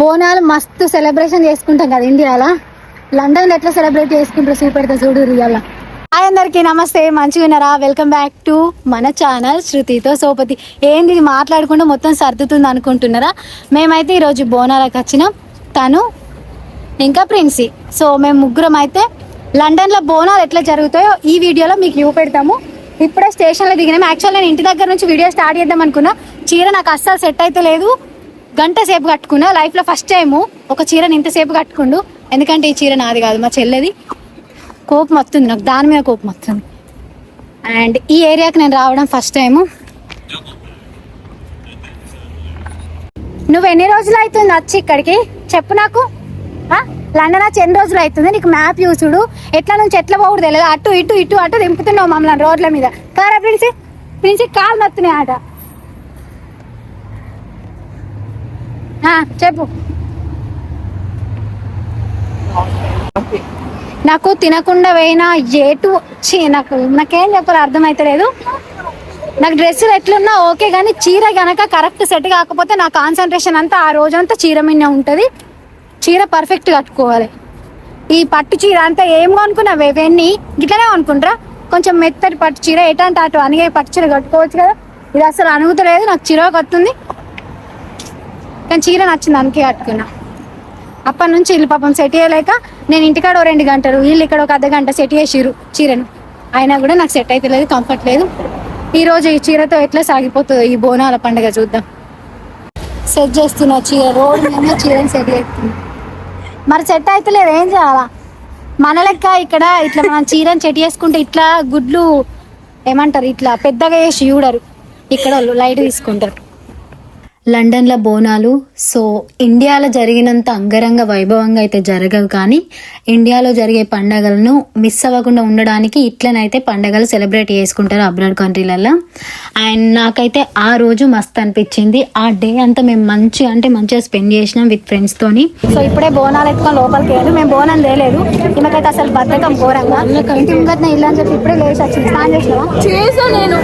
బోనాలు మస్తు సెలబ్రేషన్ చేసుకుంటాం కదా ఇండియాలో. లండన్లో ఎట్లా సెలబ్రేట్ చేసుకుంటారు సూపర్ చూడు రియాల హాయ్ అందరికి నమస్తే. మంచిగా ఉన్నారా? వెల్కమ్ బ్యాక్ టు మన ఛానల్ శృతితో సోపతి. ఏంది మాట్లాడకుండా మొత్తం సర్దుతుంది అనుకుంటున్నారా? మేమైతే ఈరోజు బోనాలకు వచ్చినాం. తను ఇంకా ప్రిన్సీ. సో మేము ముగ్గురం అయితే లండన్లో బోనాలు ఎట్లా జరుగుతాయో ఈ వీడియోలో మీకు చూపెడతాము ఇప్పుడే స్టేషన్లో దిగినాము యాక్చువల్ నేను ఇంటి దగ్గర నుంచి వీడియో స్టార్ట్ చేద్దాం అనుకున్నా. చీర నాకు అస్సలు సెట్ అయితే లేదు. గంట సేపు కట్టుకున్నా. లైఫ్లో ఫస్ట్ టైము ఒక చీరని ఇంతసేపు కట్టుకుండు. ఎందుకంటే ఈ చీర నాది కాదు మా చెల్లెది. కోపం వస్తుంది నాకు దాని మీద కోపం వస్తుంది. అండ్ ఈ ఏరియాకి నేను రావడం ఫస్ట్ టైము నువ్వు ఎన్ని రోజులు అవుతుంది వచ్చి ఇక్కడికి? చెప్పు నాకు. లండన్ వచ్చి ఎన్ని రోజులు అవుతుంది? నీకు మ్యాప్ చూసుడు ఎట్లా నుంచి ఎట్లా పోకూడదు తెలియదు అటు ఇటు ఇటు అటు దింపుతున్నావు మమ్మల్ని రోడ్ల మీద. కారా ప్రిన్సి? ప్రిన్సి కాలు నత్తున్నాయి ఆట. చెప్పు. నాకు తినకుండా పోయినా ఏటు వచ్చి నాకు నాకేం చెప్పాలి అర్థమైతలేదు. నాకు డ్రెస్సులు ఎట్లున్నా ఓకే కానీ చీర గనక కరెక్ట్ సెట్ కాకపోతే నా కాన్సన్ట్రేషన్ అంతా ఆ రోజంతా చీర మీద ఉంటుంది. చీర పర్ఫెక్ట్ కట్టుకోవాలి. ఈ పట్టు చీర అంతా ఏం కొనుక్కున్నావు ఇవన్నీ ఇట్లనే కొనుక్కుంటారా? కొంచెం మెత్తటి పట్టు చీర ఎటంటే అటు అనిగే పట్టు చీర కట్టుకోవచ్చు కదా. ఇది అసలు అనుగుతలేదు నాకు చిరాకు వస్తుంది కానీ చీర నచ్చింది అందుకే కట్టుకున్నా. అప్పటి నుంచి వీళ్ళు పాపం సెట్ చేయలేక నేను ఇంటికాడ ఓ రెండు గంటలు వీళ్ళు ఇక్కడ ఒక అర్ధ గంట సెట్ చేసిరు చీరను. అయినా కూడా నాకు సెట్ అయితే లేదు కంఫర్ట్ లేదు. ఈ ఈ చీరతో ఎట్లా సాగిపోతుందో ఈ బోనాల పండుగ చూద్దాం. సెట్ చేస్తున్నా చీర రోడ్డు మీద చీరని సెట్ చేస్తున్నా. మరి సెట్ అయితే లేదు ఏం చేయాలా? మన లెక్క ఇక్కడ ఇట్లా మనం చీరని సెట్ చేసుకుంటే ఇట్లా గుడ్లు ఏమంటారు ఇట్లా పెద్దగా వేసి చూడరు. ఇక్కడ వాళ్ళు లైట్ తీసుకుంటారు. లండన్లో బోనాలు. సో ఇండియాలో జరిగినంత అంగరంగ వైభవంగా అయితే జరగవు కానీ ఇండియాలో జరిగే పండగలను మిస్ అవ్వకుండా ఉండడానికి ఇట్లనైతే పండగలు సెలబ్రేట్ చేసుకుంటారు అబ్రాడ్ కంట్రీలలో అండ్ నాకైతే ఆ రోజు మస్త్ అనిపించింది. ఆ డే అంతా మేము మంచి అంటే మంచిగా స్పెండ్ చేసినాం విత్ ఫ్రెండ్స్తోని సో ఇప్పుడే బోనాలు ఎత్తుకొని లోపలికి వెళ్ళదు మేము బోనం తేలేదు. ఈమెకైతే అసలు బద్దకం ఘోరంగా. ముంగట్న ఇల్లు అని చెప్పి ఇప్పుడే లేచి వచ్చింది. స్నానం చేసినావా? చేసా నేను.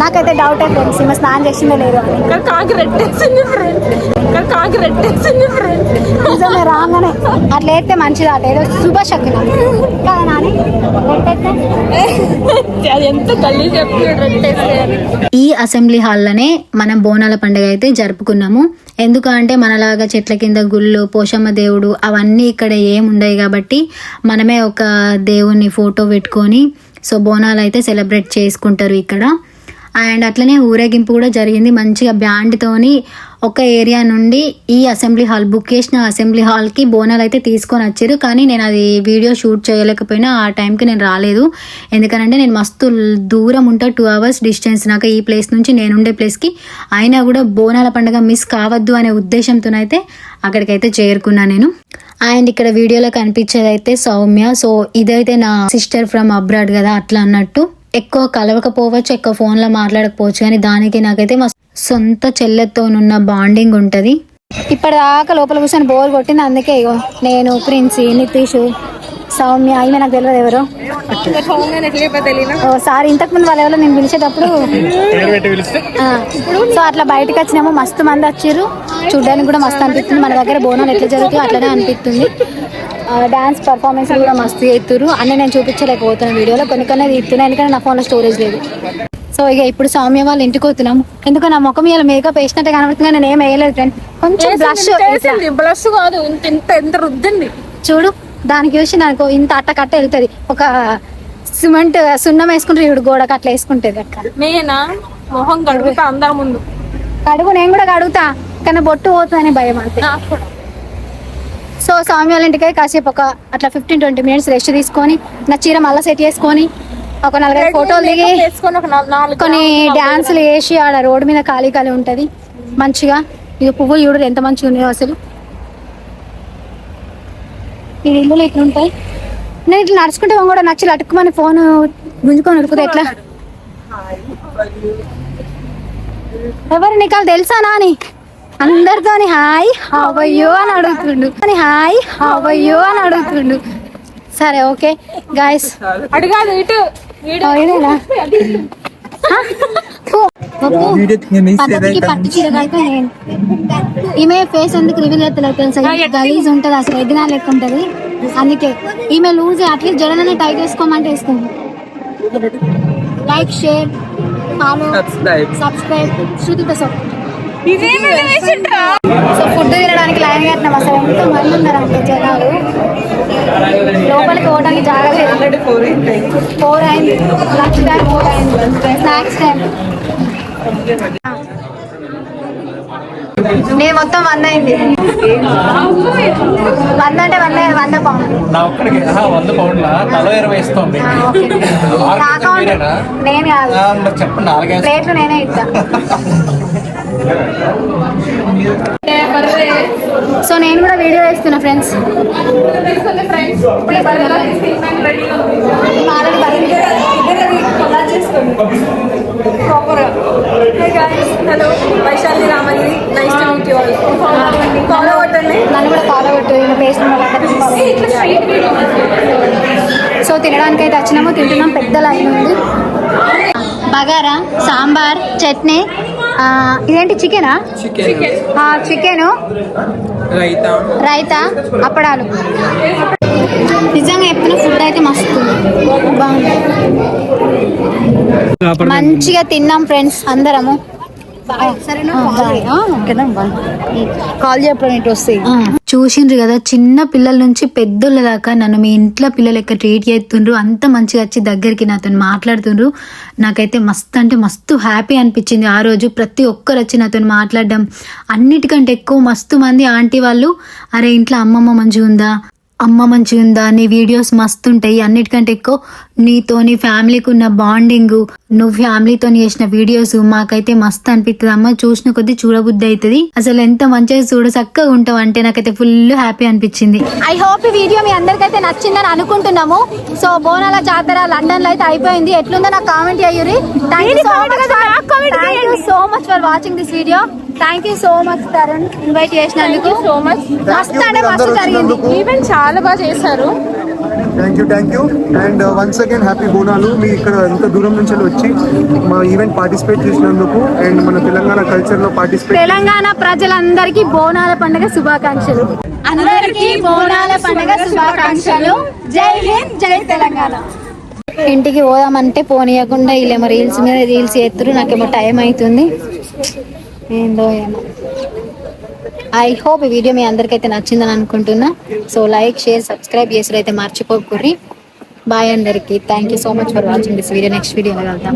నాకైతే డౌట్ అయిపోయింది ఈమె స్నానం చేసిందో లేదు అని. ఇక్కడ కాకి రెట్టేసింది ఫ్రెండ్ ఇక్కడ కాకి రెట్టేసింది ఫ్రెండ్ నిజమే రాగానే అట్లా అయితే మంచిది అట ఏదో శుభశకునం కదా నాని? అది ఎంత గల్లీ ఈ అసెంబ్లీ హాల్లోనే మనం బోనాల పండుగ అయితే జరుపుకున్నాము. ఎందుకంటే మనలాగా చెట్ల కింద గుళ్ళు పోషమ్మ దేవుడు అవన్నీ ఇక్కడ ఏముండవు కాబట్టి మనమే ఒక దేవుని ఫోటో పెట్టుకొని సో బోనాలు అయితే సెలబ్రేట్ చేసుకుంటారు ఇక్కడ. అండ్ అట్లనే ఊరేగింపు కూడా జరిగింది. మంచిగా బ్యాండ్తోని ఒక ఏరియా నుండి ఈ అసెంబ్లీ హాల్ బుక్ చేసిన అసెంబ్లీ హాల్కి బోనాలు అయితే తీసుకొని వచ్చారు. కానీ నేను అది వీడియో షూట్ చేయలేకపోయినా ఆ టైంకి నేను రాలేదు. ఎందుకనంటే నేను మస్తు దూరం ఉంటా టూ అవర్స్ డిస్టెన్స్ నాకు ఈ ప్లేస్ నుంచి నేనుండే ప్లేస్కి అయినా కూడా బోనాల పండుగ మిస్ కావద్దు అనే ఉద్దేశంతోనైతే అక్కడికైతే చేరుకున్నా నేను. అండ్ ఇక్కడ వీడియోలో కనిపించేది అయితే సౌమ్య. సో ఇదైతే నా సిస్టర్ ఫ్రమ్ అబ్రాడ్ కదా అట్లా అన్నట్టు. ఎక్కువ కలవకపోవచ్చు ఎక్కువ ఫోన్లో మాట్లాడకపోవచ్చు. కానీ దానికి నాకైతే మా సొంత చెల్లెతోనున్న బాండింగ్ ఉంటుంది. ఇప్పటిదాకా లోపల కూర్చొని బోర్ కొట్టింది. అందుకే ఇగో నేను ప్రిన్సి నితీష్ సౌమ్య ఈమె నాకు తెలియదు ఎవరు. ఓ సారీ ఇంతకు ముందు వాళ్ళు ఎవరో నేను పిలిచేటప్పుడు సో అట్లా బయటకు వచ్చినామో. మస్తు మంది వచ్చారు. చూడడానికి కూడా మస్తు అనిపిస్తుంది. మన దగ్గర బోనాలు ఎట్లా జరుగుతాయో అట్లనే అనిపిస్తుంది. డాన్స్ పర్ఫార్మెన్స్ కూడా మస్తు చేస్తున్నారు అన్నీ నేను చూపించలేకపోతున్నాను వీడియోలో. కొన్ని కొన్ని తీస్తున్నాను ఎందుకంటే నా ఫోన్లో స్టోరేజ్ లేదు. సో ఇక ఇప్పుడు సౌమ్య వాళ్ళ ఇంటికి పోతున్నాము. ఎందుకు నా ముఖం ఇలా మేకప్ వేసినట్టే కనబడుతుంది కానీ నేను ఏం వేయలేదు ఫ్రెండ్ కొంచెం బ్లష్ బ్లష్ కాదు. ఇంత ఎంత రుద్దింది. చూడు దానికి చూసి నాకు ఇంత అట్ట కట్ట వెళ్తుంది. ఒక సిమెంట్ సున్నం వేసుకుంటే ఇప్పుడు గోడకు అట్లా వేసుకుంటుంది అక్క నేనా? మొహం అందరి ముందు కడుగు నేను కూడా కడుగుతా. కానీ బొట్టు పోతుందని భయం అంతే. నాకు కూడా. సో స్వామి వాళ్ళ ఇంటికి కాసేపు ఒక అట్లా ఫిఫ్టీన్ ట్వంటీ మినిట్స్ రెస్ట్ తీసుకొని నా చీర మళ్ళీ సెట్ చేసుకొని ఒక నలభై ఫోటోలు దిగి కొన్ని డాన్సులు వేసి ఆడ రోడ్డు మీద ఖాళీ ఖాళీ ఉంటది. మంచిగా. ఇది పువ్వులు చూడరు ఎంత మంచిగా ఉన్నాయో అసలు. ఈ ఇల్లులు ఇట్లా ఉంటాయి. నేను ఇట్లా నడుచుకుంటే కూడా నచ్చి అటుకుమని ఫోన్ గుంజుకొని ఉరుకుతా ఎట్లా? ఎవరు నీకు తెలుసా నాని? అందరితోని హాయ్ హవయ్యో అని అడుగుతుండు. అని హాయ్ హవయ్యో అని అడుగుతుండు. సరే ఓకే గాయస్ అడిగాదు ఇటు నేను. ఈమె ఫేస్ ఎందుకు రివీల్ అవుతలేదు తెలుసా? గలీజ్ ఉంటది అసలు ఎగ్నా లెక్క ఉంటది. అందుకే ఈమె లూజ్ అట్లీస్ట్ జడనని టైట్ వేసుకోమంటే వేసుకుంది లైక్ షేర్ ఫాలో సబ్స్క్రైబ్ ఇదేమి వేసిండ్రా సో ఫుడ్ తినడానికి లైన్ కట్టినాం అసలు ఎంత మంది ఉన్నారంటే జనాలు. లోపలికి పోవడానికి జాగ్రత్త ఫోర్ అయింది లంచ్ టైం ఫోర్ అయింది. స్నాక్స్ టైం నేను మొత్తం వంద అయింది. వంద అంటే వంద నా ఒక్కడికి. వంద పౌండ్ల? తల ఇరవై ఇస్తుంది. చెప్పండి నాలుగే ప్లేట్లు నేనే ఇస్తా. సో నేను కూడా వీడియో వేస్తున్నా friends. Hello Vaishali Ramani nice to meet you all follow కొట్టండి నన్ను కూడా ఫాలో కొట్టు ఈయన పేస్ట్ సో తినడానికి అయితే వచ్చినాము తింటున్నాం పెద్ద లైన్ ఉంది. బగారా సాంబార్ చట్నీ ఇదేంటి చికెనా? చికెను. రైతా. రైతా అప్పడాలు. నిజంగా చెప్పిన ఫుడ్ అయితే మస్తు. బాగుంది. మంచిగా తిన్నాం ఫ్రెండ్స్ అందరము. కాల్ చెప్పండి ఇటు వస్తాయి చూసిండ్రు కదా చిన్న పిల్లల నుంచి పెద్దోళ్ళ దాకా నన్ను మీ ఇంట్లో పిల్లలు లెక్క ట్రీట్ చేస్తుండ్రు అంత మంచిగా వచ్చి దగ్గరికి నాతో మాట్లాడుతుండ్రు. నాకైతే మస్తు అంటే మస్తు హ్యాపీ అనిపించింది. ఆ రోజు ప్రతి ఒక్కరు వచ్చి నాతో మాట్లాడడం. అన్నిటికంటే ఎక్కువ మస్తు మంది ఆంటీ వాళ్ళు అరే ఇంట్లో అమ్మమ్మ మంచిగా ఉందా అమ్మ మంచిగా ఉందా? నీ వీడియోస్ మస్తు ఉంటాయి అన్నిటికంటే ఎక్కువ నీతో నీ ఫ్యామిలీకి ఉన్న బాండింగ్ నువ్వు ఫ్యామిలీతో చేసిన వీడియోస్ మాకైతే మస్తు అనిపిస్తుంది అమ్మ చూసిన కొద్దీ చూడబుద్ధి అవుతుంది అసలు ఎంత మంచిగా చూడ చక్కగా ఉంటావు అంటే నాకైతే ఫుల్ హ్యాపీ అనిపించింది. ఐ హోప్ ఈ వీడియో మీ అందరికైతే నచ్చిందని అనుకుంటున్నాము. సో బోనాల జాతర లండన్లో అయితే అయిపోయింది. ఎట్లుందో నాకు comment Ayyuri thank you so much for watching this video thank you so much Tarun invite చేసినందుకు. సో మచ్ మస్తు అంటే మస్తు జరిగింది. ఈవెంట్ చాలా బాగా చేశారు. Thank you thank you and once again happy Bonalu మీ ఇక్కడ ఎంత దూరం నుంచి వచ్చి మా ఈవెంట్ పార్టిసిపేట్ చేసినందుకు అండ్ మన తెలంగాణ కల్చర్లో పార్టిసిపేట్ తెలంగాణ ప్రజలందరికీ బోనాల పండుగ శుభాకాంక్షలు. అందరికీ బోనాల పండుగ శుభాకాంక్షలు. జై హింద్ జై తెలంగాణ. ఇంటికి పోదామంటే పోనీయకుండా వీళ్ళేమో రీల్స్ మీద రీల్స్ చేస్తారు నాకేమో టైం అవుతుంది ఏందో ఏమో. ఐ హోప్ ఈ వీడియో మీ అందరికైతే నచ్చిందని అనుకుంటున్నా. సో లైక్ షేర్ సబ్స్క్రైబ్ చేసుడు అయితే మర్చిపోకుర్రి. బాయ్ అందరికి. Thank you so much for watching this video next వీడియోలో వెళ్తాం